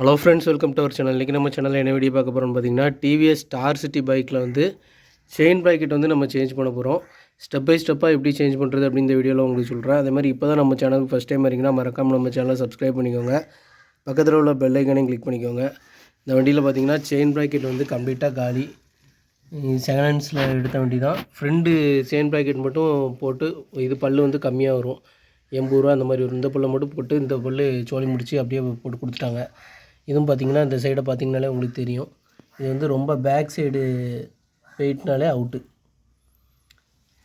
Hello friends welcome to our channel இன்றைக்கி நம்ம சேனலில் என்ன வீடியோ பார்க்க போகிறோம்னு பார்த்தீங்கன்னா டிவிஎஸ் ஸ்டார் சிட்டி பைக்கில் வந்து செயின் பாக்கெட் வந்து நம்ம சேஞ்ச் பண்ண போகிறோம் ஸ்டெப் பை ஸ்டெப்பாக எப்படி சேஞ்ச் பண்ணுறது அப்படின்னு இந்த வீடியோவில் உங்களுக்கு சொல்கிறேன் அதே மாதிரி இப்போ தான் நம்ம சேனலுக்கு ஃபஸ்ட் டைம் வரீங்கன்னா மறக்காமல் நம்ம சேனலை சப்ஸ்கிரைப் பண்ணிக்கோங்க. பக்கத்தில் உள்ள பெல் ஐக்கனையும் கிளிக் பண்ணிக்கோங்க. இந்த வண்டியில் பார்த்தீங்கன்னா செயின் பாக்கெட் வந்து கம்ப்ளீட்டாக காலி. செகண்ட் ஹேண்ட்ஸில் எடுத்த வண்டி தான் ஃப்ரெண்டு செயின் பாக்கெட் மட்டும் போட்டு இது பல்லு வந்து கம்மியாக வரும். எண்பது ரூபா அந்த மாதிரி வரும். இந்த பல்லை மட்டும் போட்டு இந்த பல்லு சோழி முடித்து அப்படியே போட்டு கொடுத்துட்டாங்க. இதுவும் பார்த்தீங்கன்னா இந்த சைடை பார்த்திங்கனாலே உங்களுக்கு தெரியும். இது வந்து ரொம்ப பேக் சைடு போயிட்டுனாலே அவுட்டு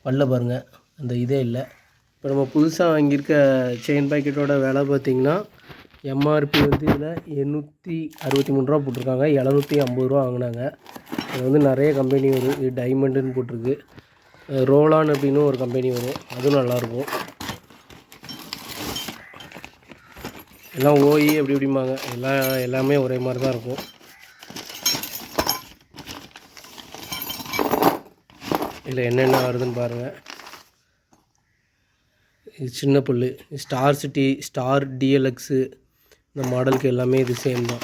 பல்ல பாருங்கள் அந்த இதே இல்லை. இப்போ நம்ம புதுசாக வாங்கியிருக்க செயின் பாக்கெட்டோட விலை பார்த்திங்கன்னா எம்ஆர்பி வந்து இதில் எண்ணூற்றி அறுபத்தி மூணு ரூபா போட்டிருக்காங்க. எழுநூற்றி ஐம்பது ரூபா வாங்கினாங்க. இது வந்து நிறைய கம்பெனி வரும். இது டைமண்டுன்னு போட்டிருக்கு. ரோலான் அப்படின்னு ஒரு கம்பெனி வரும். அதுவும் நல்லாயிருக்கும் எல்லாம் ஓஇ அப்படி இப்படிம்பாங்க. எல்லாம் எல்லாமே ஒரே மாதிரி தான் இருக்கும். இதில் என்னென்ன வருதுன்னு பாருங்கள் இது சின்ன full star city star DLX இந்த மாடலுக்கு எல்லாமே இது சேம் தான்.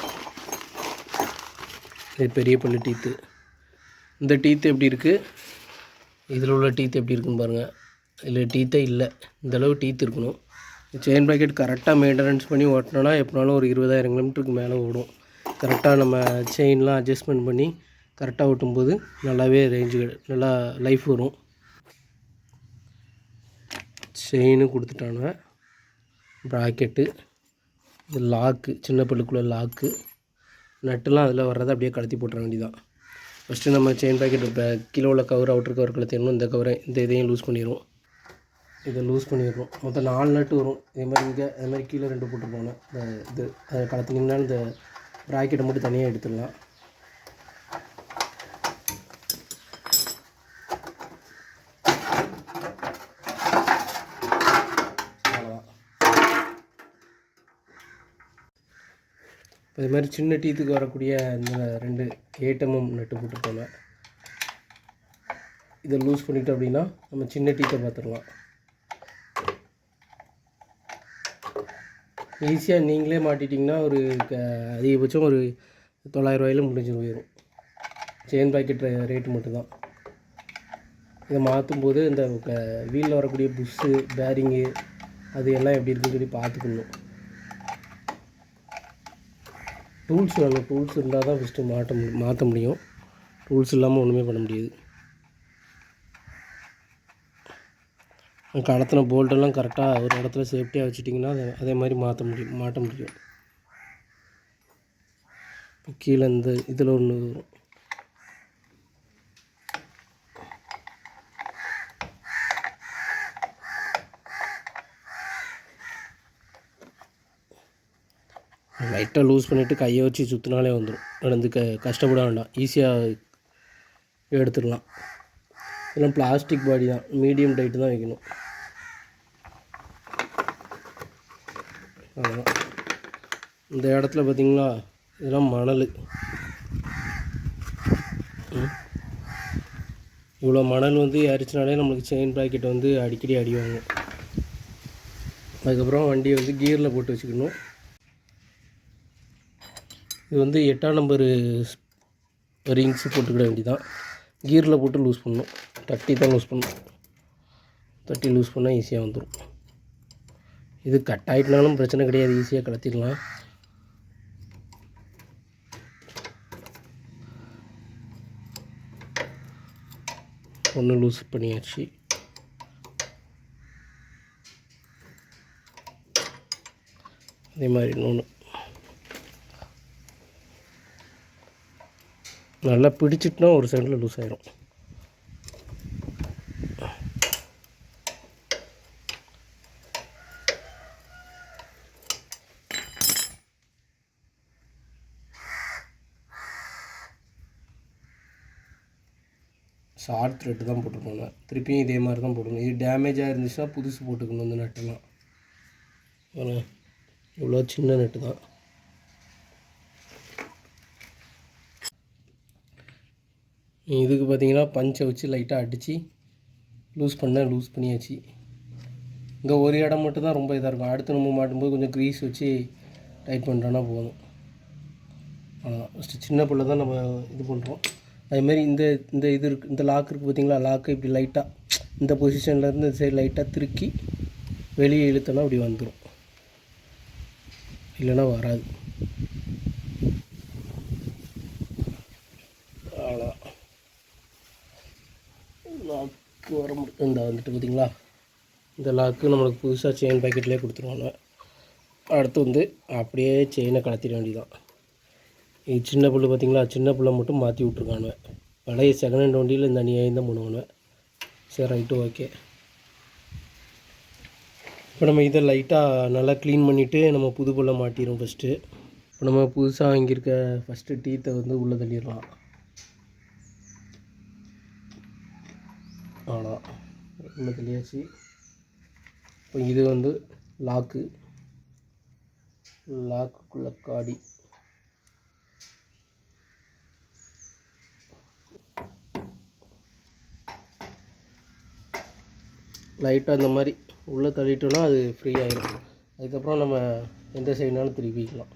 இது பெரிய புல்லு டீத்து இந்த டீத்து எப்படி இருக்குது இதில் உள்ள டீத்து எப்படி இருக்குன்னு பாருங்கள் இதில் டீத்தே இல்லை. இந்தளவு டீத்து டீத் இருக்கணும். செயின் பாக்கெட் கரெக்டாக மெயின்டெனன்ஸ் பண்ணி ஓட்டினோன்னா எப்படினாலும் ஒரு இருபதாயிரம் கிலோமீட்டருக்கு மேலே ஓடும். கரெக்டாக நம்ம செயின்லாம் அட்ஜஸ்ட்மெண்ட் பண்ணி கரெக்டாக ஓட்டும்போது நல்லாவே ரேஞ்சு நல்லா லைஃப் வரும். செயினு கொடுத்துட்டாங்க ப்ராக்கெட்டு இது லாக்கு சின்ன பல்லுக்குள்ளே லாக்கு நட்டுலாம் அதில் வர்றதை அப்படியே கலத்தி போட்டுற வேண்டியதான் ஃபஸ்ட்டு நம்ம செயின் பாக்கெட் இப்போ கீழே உள்ள கவர் அவுட்ரு கவர் கழுத்திடணும் இந்த கவரை இந்த இதையும் லூஸ் பண்ணிடுவோம் இதை லூஸ் பண்ணிடுறோம் மொத்தம் நாலு நட்டு வரும். இதே மாதிரி இங்கே அதே மாதிரி கீழே ரெண்டு போட்டுருப்போம் இந்த இது அதை கலத்தினீங்கன்னா இந்த ப்ராக்கெட்டை மட்டும் தனியாக எடுத்துடலாம். இப்போ இது மாதிரி சின்ன டீத்துக்கு வரக்கூடிய இந்த ரெண்டு ஏட்டமும் நட்டு போட்டுருக்கோங்க இதை லூஸ் பண்ணிட்டோம் அப்படின்னா நம்ம சின்ன டீத்தை பார்த்துடலாம். ஈஸியாக நீங்களே மாட்டிட்டிங்கன்னா ஒரு க அதிகபட்சம் ஒரு தொள்ளாயிரரூவாயில் முடிஞ்சு போயிடும் செயின் பாக்கெட் ரேட்டு மட்டும்தான். இதை மாற்றும் போது இந்த வீலில் வரக்கூடிய புஷ்ஷு பேரிங்கு அது எல்லாம் எப்படி இருக்குன்னு சொல்லி பார்த்துக்கணும். டூல்ஸ் வேணும். டூல்ஸ் இருந்தால் தான் ஃபஸ்ட்டு மாட்ட மாற்ற முடியும். டூல்ஸ் இல்லாமல் ஒன்றுமே பண்ண முடியாது. கடத்தின போல்ட்டெல்லாம் கரெக்டாக ஒரு இடத்துல சேஃப்டியாக வச்சுட்டிங்கன்னா அதை அதே மாதிரி மாற்ற முடியும் மாட்ட முடியும். இப்போ கீழே இந்த இதில் ஒன்று வரும். லைட்டாக லூஸ் பண்ணிவிட்டு கையை வச்சு சுற்றினாலே வந்துடும் நடந்து க கஷ்டப்பட வேண்டாம். ஈஸியாக எடுத்துடலாம். இதெல்லாம் பிளாஸ்டிக் பாடி தான். மீடியம் டைட்டு தான் வைக்கணும். அவ்வளோதான் இந்த இடத்துல பார்த்திங்களா இதெல்லாம் மணல். இவ்வளோ மணல் வந்து அரிச்சினாலே நம்மளுக்கு செயின் ப்ராக்கெட் வந்து அடிக்கடி அடிவாங்க. அதுக்கப்புறம் வண்டியை வந்து கியரில் போட்டு வச்சுக்கணும். இது வந்து எட்டாம் நம்பரு ரிங்ஸு போட்டுக்கிட வேண்டிதான் கியரில் போட்டு லூஸ் பண்ணணும். தட்டி தான் லூஸ் பண்ணணும். தட்டி லூஸ் பண்ணால் ஈஸியாக வந்துடும் இது கட் ஆகிட்டனாலும் பிரச்சனை கிடையாது. ஈஸியாக கலத்திடலாம். ஒன்று லூஸ் பண்ணியாச்சு. அதே மாதிரி இன்னொன்று நல்லா பிடிச்சிட்டுனா ஒரு சைடில் லூஸ் ஆயிரும். ஷார்ட் த்ரெட்டு தான் போட்டுருக்கோங்க திருப்பியும் இதே மாதிரி தான் போட்டுக்கணும் இது டேமேஜாக இருந்துச்சுன்னா புதுசு போட்டுக்கணும் இந்த நட்டெல்லாம் இவ்வளோ சின்ன நட்டு தான். இதுக்கு பார்த்தீங்கன்னா பஞ்சை வச்சு லைட்டாக அடித்து லூஸ் பண்ணேன் லூஸ் பண்ணியாச்சு. இங்கே ஒரு இடம் மட்டும் தான் ரொம்ப இதாக இருக்கும். அடுத்து நம்ம மாட்டும்போது கொஞ்சம் க்ரீஸ் வச்சு டைட் பண்ணுறோன்னா போதும். ஃபஸ்ட்டு சின்ன பிள்ளை தான் நம்ம இது பண்ணுறோம் அதுமாரி இந்த இந்த இது இருக்கு இந்த லாக் இருக்குது பார்த்தீங்களா லாக்கு இப்படி லைட்டாக இந்த பொசிஷனில் இருந்து இந்த சைடு லைட்டாக திருக்கி வெளியே இழுத்தோன்னா அப்படி வந்துடும் இல்லைன்னா வராது. லாக்கு வர முடியும். இந்த வந்துட்டு பார்த்தீங்களா இந்த லாக்கு நம்மளுக்கு புதுசாக செயின் பாக்கெட்லேயே கொடுத்துருவாங்க. அடுத்து வந்து அப்படியே செயினை கலத்திட வேண்டியதான் சின்ன பிள்ளை பார்த்தீங்களா? சின்ன புல்லை மட்டும் மாற்றி விட்ருக்கானுவேன் பழைய செகண்ட் ஹேண்ட் வண்டியில் இந்த அநியாயம் தான் பண்ணுவானுவேன் சரி ரைட்டு ஓகே இப்போ நம்ம இதை லைட்டாக நல்லா க்ளீன் பண்ணிவிட்டு நம்ம புது புல்லை மாட்டிடும் ஃபஸ்ட்டு இப்போ நம்ம புதுசாக வாங்கியிருக்க ஃபஸ்ட்டு டீத்தை வந்து உள்ளே தள்ளிடலாம். ஆனால் உள்ளே தள்ளியாச்சு. இப்போ இது வந்து லாக்கு லாக்குக்குள்ள காடி. லைட்டாக அந்த மாதிரி உள்ளே தள்ளிட்டோன்னா அது ஃப்ரீ ஆகிடும் அதுக்கப்புறம் நம்ம எந்த சைடுனாலும் திருப்பிக்கலாம்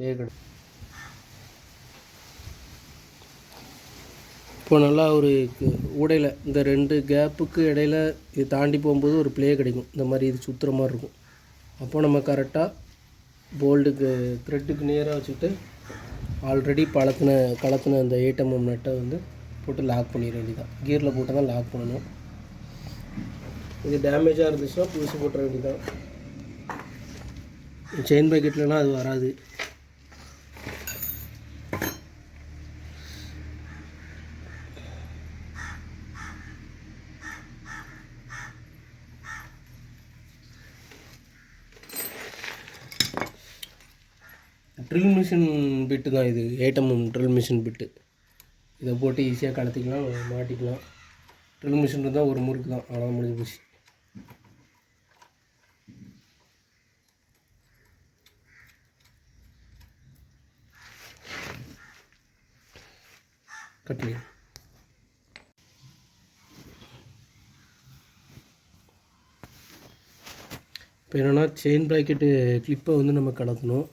லே கடை. இப்போ நல்லா ஒரு உடையில் இந்த ரெண்டு கேப்புக்கு இடையில இது தாண்டி போகும்போது ஒரு ப்ளே கிடைக்கும். இந்த மாதிரி இது சுற்றுற மாதிரி இருக்கும். அப்போ நம்ம கரெக்டாக போல்டுக்கு த்ரெட்டுக்கு நேராக வச்சுக்கிட்டு ஆல்ரெடி பழத்தின கலத்தின அந்த ஏட்டம்எம் நட்டை வந்து போட்டு லாக் பண்ணிட வேண்டியதான் கியரில் போட்டு தான் லாக் பண்ணணும். இது டேமேஜாக இருந்துச்சுன்னா புதுசு போட்டுற வேண்டியதான் செயின் பேக்கெட்லலாம் அது வராது. ட்ரில் மிஷின் பிட்டு தான் இது. ஏட்டம்எம் ட்ரில் மிஷின் பிட்டு இதை போட்டு ஈஸியாக கலத்திக்கலாம் மாட்டிக்கலாம். ட்ரில் மிஷின் இருந்தால் ஒரு முறுக்கு தான். அவ்வளோ முடிஞ்சு போச்சு. கட்லி இப்போ என்னென்னா செயின் ப்ராக்கெட்டு கிளிப்பை வந்து நம்ம கலக்கணும்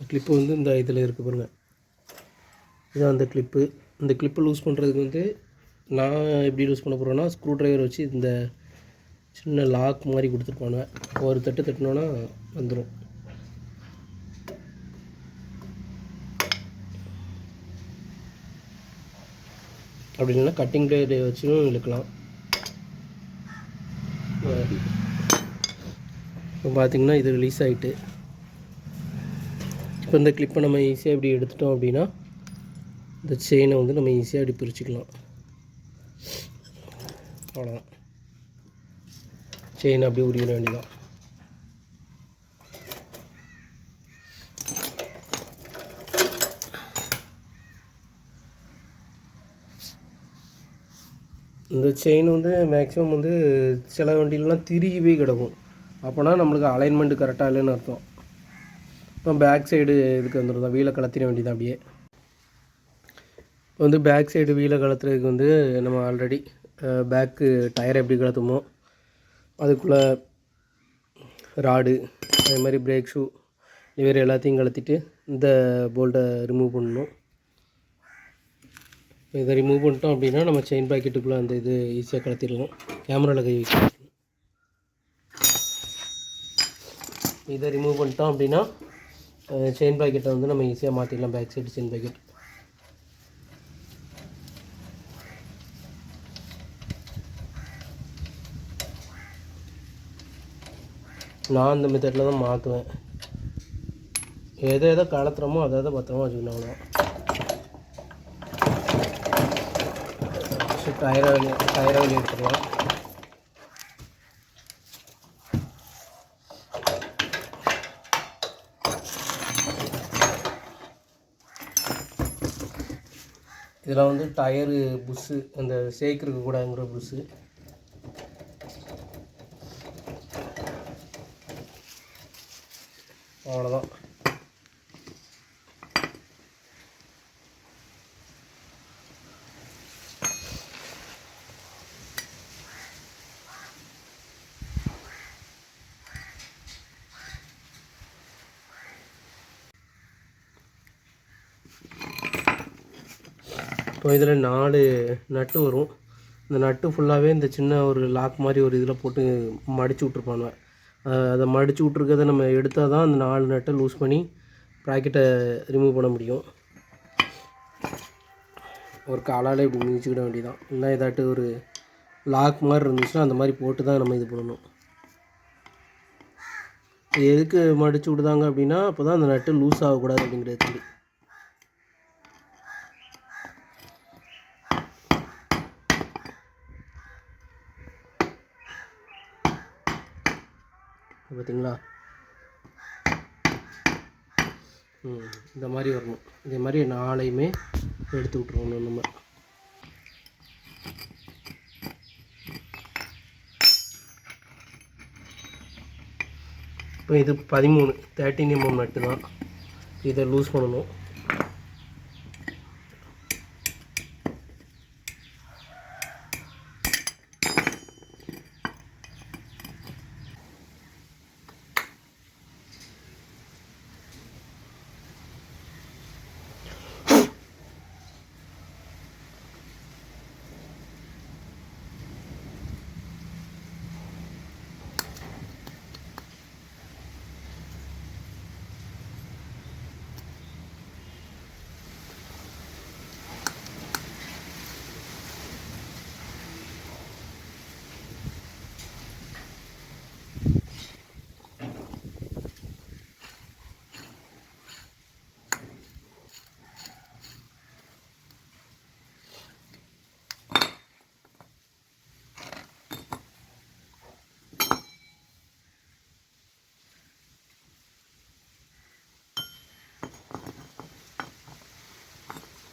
கிளிப்பு வந்து இந்த இதில் இருக்குது பாருங்கள் இதான் அந்த கிளிப்பு இந்த கிளிப்பை லூஸ் பண்ணுறதுக்கு வந்து நான் எப்படி லூஸ் பண்ண போகிறேன்னா ஸ்க்ரூ ட்ரைவர் வச்சு இந்த சின்ன லாக் மாதிரி கொடுத்துருப்பானுங்க ஒரு தட்டு தட்டினோன்னா வந்துடும் அப்படி இல்லைன்னா கட்டிங் பிளேடு வச்சும் இழுக்கலாம். இப்போ பார்த்தீங்கன்னா இது ரிலீஸ் ஆகிட்டு இப்போ இந்த கிளிப்பை நம்ம ஈஸியாக இப்படி எடுத்துட்டோம் அப்படின்னா இந்த செயினை வந்து நம்ம ஈஸியாக இப்படி பிரிச்சுக்கலாம். அவ்வளோதான் செயின் அப்படியே உரிய வேண்டியதான் இந்த செயின் வந்து மேக்ஸிமம் வந்து சில வண்டியிலலாம் திருகி போய் கிடக்கும். அப்போனா நம்மளுக்கு அலைன்மெண்ட் கரெக்டாக இல்லைன்னு அர்த்தம். இப்போ பேக் சைடு இதுக்கு வந்துடும் வீலை கலத்திட வேண்டியது அப்படியே. இப்போ வந்து பேக் சைடு வீலை கலத்துறதுக்கு வந்து நம்ம ஆல்ரெடி பேக்கு டயர் எப்படி கலத்துமோ அதுக்குள்ளே ராடு அதே மாதிரி பிரேக் ஷூ லிவர் எல்லாத்தையும் கலத்திட்டு இந்த போல்ட்டை ரிமூவ் பண்ணணும். இதை ரிமூவ் பண்ணிட்டோம் அப்படின்னா நம்ம செயின் பாக்கெட்டுக்குள்ளே அந்த இது ஈஸியாக கலத்திடலாம் கேமராவில் கை வைக்கணும் இதை ரிமூவ் பண்ணிட்டோம் அப்படின்னா செயின் பாக்கெட்டை வந்து நம்ம ஈஸியாக மாற்றிடலாம் பேக் சைடு செயின் பாக்கெட் நான் அந்த மெத்தடில் தான் மாற்றுவேன் எதை எதை கலத்துறோமோ அதை எதை பத்திரமா வச்சுக்கணும் அவ்வளோ டயர் வெளியே டயர் வெளியே எடுத்துடலாம் இதில் வந்து டயரு புஷ்ஷு அந்த சேர்க்கறதுக்கு கூடங்கிற புஷ்ஷு அவ்வளோதான் இப்போ இதில் நாலு நட்டு வரும். இந்த நட்டு ஃபுல்லாகவே இந்த சின்ன ஒரு லாக் மாதிரி ஒரு இதில் போட்டு மடித்து விட்ருப்பாங்க அதை மடித்து விட்ருக்கிறத நம்ம எடுத்தால் தான் அந்த நாலு நட்டை லூஸ் பண்ணி ப்ராக்கெட்டை ரிமூவ் பண்ண முடியும். ஒரு காலால் இப்படி மிதிச்சுக்கிட வேண்டியதான் இல்லை ஏதாட்டு ஒரு லாக் மாதிரி இருந்துச்சுன்னா அந்த மாதிரி போட்டு தான் நம்ம இது பண்ணணும். எதுக்கு மடித்து விடுதாங்க அப்படின்னா அப்போ தான் அந்த நட்டு லூஸ் ஆகக்கூடாது அப்படிங்கிறது பார்த்தீங்களா ம் இந்த மாதிரி வரணும். இதே மாதிரி நாளையுமே எடுத்து விட்ருவோம் நம்ம. இப்போ இது பதிமூணு. தேர்ட்டின் எம்எம் நட்டு தான். இதை லூஸ் பண்ணணும்.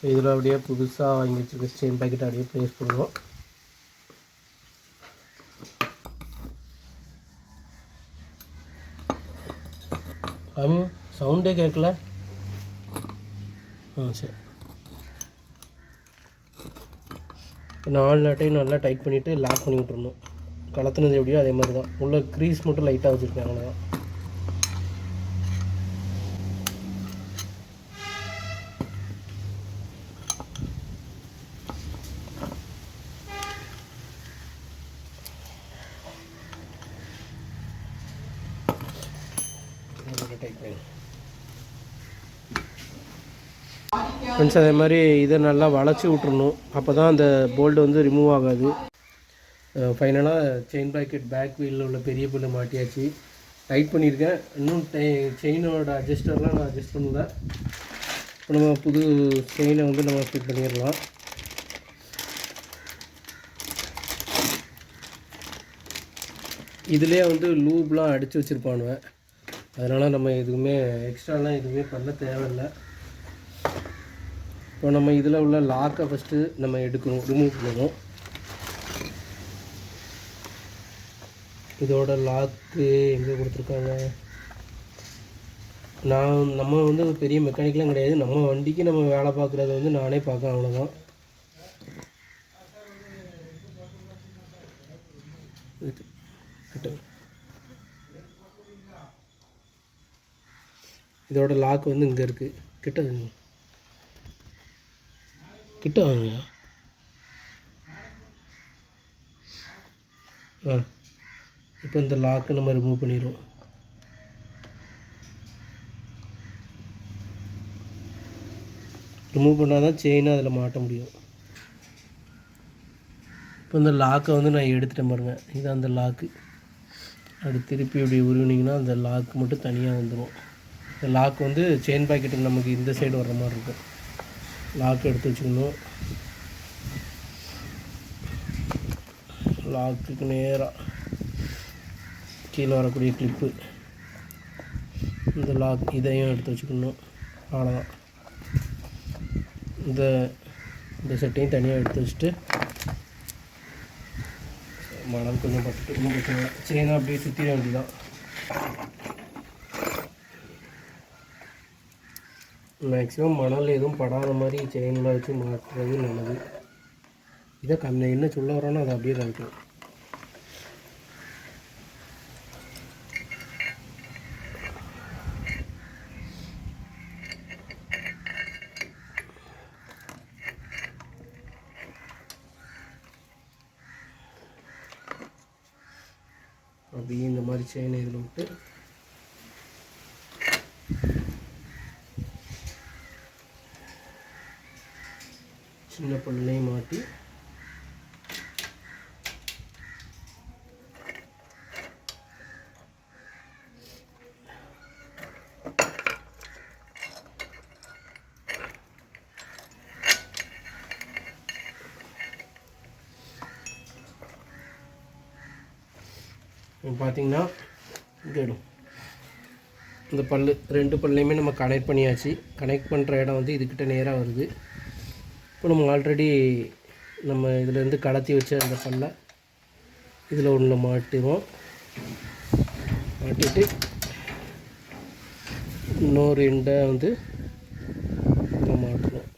இதில் அப்படியே புதுசாக வாங்கி வச்சுருக்க ஸ்டீம் பாக்கெட் அப்படியே ப்ளேஸ் பண்ணுவோம் அம் சவுண்டே கேட்கல. ஆ சரி. நாலு நாட்டையும் நல்லா டைட் பண்ணிவிட்டு லாக் பண்ணி விட்ருணும் கலத்துனது எப்படியோ அதே மாதிரி தான். உள்ள க்ரீஸ் மட்டும் லைட்டாக வச்சுருக்காங்க அவ்வளோதான் டைட் பண்ணி ஃப்ரெண்ட்ஸ் அதே மாதிரி இதை நல்லா வளைச்சி விட்றணும் அப்போ தான் அந்த போல்டு வந்து ரிமூவ் ஆகாது. ஃபைனலாக செயின் பாக்கெட் பேக் வீலில் உள்ள பெரிய புல்லு மாட்டியாச்சு. டைட் பண்ணியிருக்கேன். இன்னும் செயினோட அட்ஜஸ்டர்லாம் நான் அட்ஜஸ்ட் பண்ணல. இப்போ நம்ம புது செயினை வந்து நம்ம ஃபிட் பண்ணிடலாம். இதுலேயே வந்து லூப்லாம் அடித்து வச்சுருப்பானுவேன் அதனால் நம்ம எதுவுமே எக்ஸ்ட்ராலாம் எதுவுமே பண்ண தேவையில்லை. இப்போ நம்ம இதில் உள்ள லாக்கை ஃபஸ்ட்டு நம்ம எடுக்கணும் ரிமூவ் பண்ணணும். இதோட லாக்கு எங்கே கொடுத்துருக்காங்க? நான் நம்ம வந்து பெரிய மெக்கானிக்லாம் கிடையாது. நம்ம வண்டிக்கு நம்ம வேலை பார்க்குறத வந்து நானே பார்க்க அவ்வளோதான் கிட்ட. இதோட லாக் வந்து இங்கே இருக்குது கிட்ட கிட்ட வாங்க. ஆ இப்போ இந்த லாக்கை நம்ம ரிமூவ் பண்ணிடுவோம். ரிமூவ் பண்ணால் தான் செயினை அதில் மாட்ட முடியும். இப்போ இந்த லாக்கை வந்து நான் எடுத்துகிட்டேன் பாருங்கள் இது அந்த லாக்கு அப்படி திருப்பி இப்படி உருவினீங்கன்னா அந்த லாக் மட்டும் தனியாக வந்துடும் இந்த லாக் வந்து செயின் பாக்கெட்டுக்கு நமக்கு இந்த சைடு வர்ற மாதிரி இருக்கும். லாக் எடுத்து வச்சுக்கணும். லாக்குக்கு நேராக கீழே வரக்கூடிய கிளிப்பு இந்த லாக் இதையும் எடுத்து வச்சுக்கணும். அவ்வளோதான் இந்த இந்த செட்டையும் தனியாக எடுத்து வச்சுட்டு மணல் கொஞ்சம் பட்டு இன்னும் பிரச்சனை அப்படியே சுற்றிட வேண்டியதான் மேக்ஸிமம் மணல் எதுவும் படாத மாதிரி செயின்லாம் வச்சு மாற்றுறது நல்லது. இதை கண்ணை என்ன சொல்ல வரோன்னா அதை அப்படியே கழிக்கலாம் அப்படியே இந்த மாதிரி செயினை இதில் விட்டு ஊற்றி பார்த்தீங்கன்னா இந்த பல் ரெண்டு பல்லையுமே நம்ம கனெக்ட் பண்ணியாச்சு. கனெக்ட் பண்ணுற இடம் வந்து இதுக்கிட்ட நேராக வருது. இப்போ நம்ம ஆல்ரெடி நம்ம இதுலேருந்து கலத்தி வச்ச அந்த பல்லை இதில் ஒன்று மாட்டுவோம். மாட்டிட்டு இன்னொரு எண்டை வந்து இதில் மாட்டணும்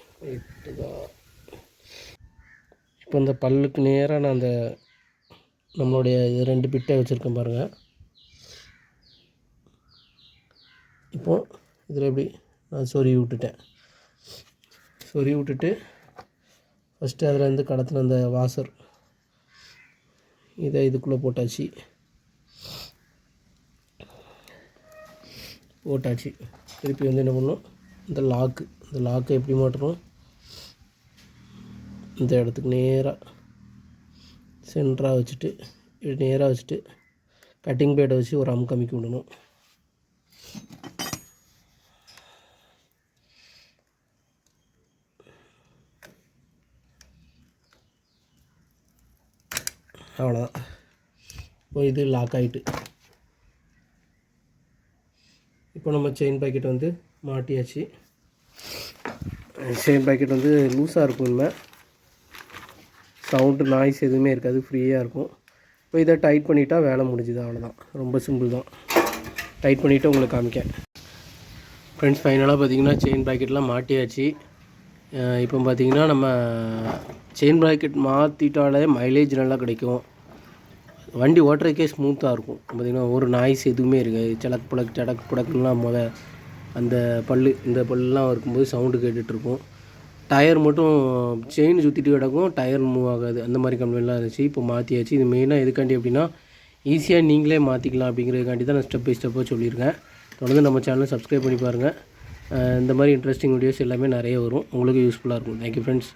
இப்போ இந்த பல்லுக்கு நேராக நான் அந்த நம்மளுடைய இது ரெண்டு பிட்டை வச்சுருக்கேன் பாருங்கள் இப்போது இதில் எப்படி? நான் சொறி விட்டுட்டேன். சொறி விட்டுட்டு ஃபஸ்ட்டு அதில் இருந்து கடத்தின அந்த வாசர். இதை இதுக்குள்ளே போட்டாச்சு. போட்டாச்சு. திருப்பி வந்து என்ன பண்ணணும் இந்த லாக்கு இந்த லாக்கை எப்படி மாட்டணும் இந்த இடத்துக்கு நேராக சென்டராக வச்சுட்டு நேராக வச்சுட்டு கட்டிங் பேடை வச்சு ஒரு அமுக்கு அமைக்கி விடணும். அவ்வளோதான் இப்போ இது லாக் ஆகிட்டு இப்போ நம்ம செயின் பாக்கெட் வந்து மாட்டியாச்சு. செயின் பாக்கெட் வந்து லூஸாக இருக்கும் இனிமேல் சவுண்டு நாய்ஸ் எதுவுமே இருக்காது ஃப்ரீயாக இருக்கும். இப்போ இதை டைட் பண்ணிட்டா வேலை முடிஞ்சுது அவ்வளோதான் ரொம்ப சிம்பிள் தான். டைட் பண்ணிவிட்டு உங்களுக்கு காமிக்கேன் ஃப்ரெண்ட்ஸ் ஃபைனலாக பார்த்தீங்கன்னா செயின் பாக்கெட்லாம் மாட்டியாச்சு. இப்போ பார்த்திங்கன்னா நம்ம செயின் பாக்கெட் மாற்றிட்டாலே மைலேஜ் நல்லா கிடைக்கும். வண்டி ஓட்டுறதுக்கே ஸ்மூத்தாக இருக்கும். பார்த்திங்கன்னா ஒரு நாய்ஸ் எதுவுமே இருக்காது. சடக் புடக் சடக் புடக்குலாம் முத அந்த பல்லு இந்த பல்லுலாம் இருக்கும்போது சவுண்டு கேட்டுட்ருக்கும் டயர் மட்டும் செயின் சுற்றிட்டு கிடக்கும். டயர் மூவ் ஆகாது. அந்த மாதிரி கம்பெனிலாம் இருந்துச்சு. இப்போ மாற்றியாச்சு இது மெயினாக எதுக்காண்டி அப்படின்னா ஈஸியாக நீங்களே மாற்றிக்கலாம் அப்படிங்கிறதுக்காண்டி தான் நான் ஸ்டெப் பை ஸ்டெப்பாக சொல்லியிருக்கேன். தொடர்ந்து நம்ம சேனலை சப்ஸ்கிரைப் பண்ணி பாருங்கள் இந்த மாதிரி இன்ட்ரெஸ்டிங் வீடியோஸ் எல்லாமே நிறைய வரும். உங்களுக்கு யூஸ்ஃபுல்லாக இருக்கும். Thank you friends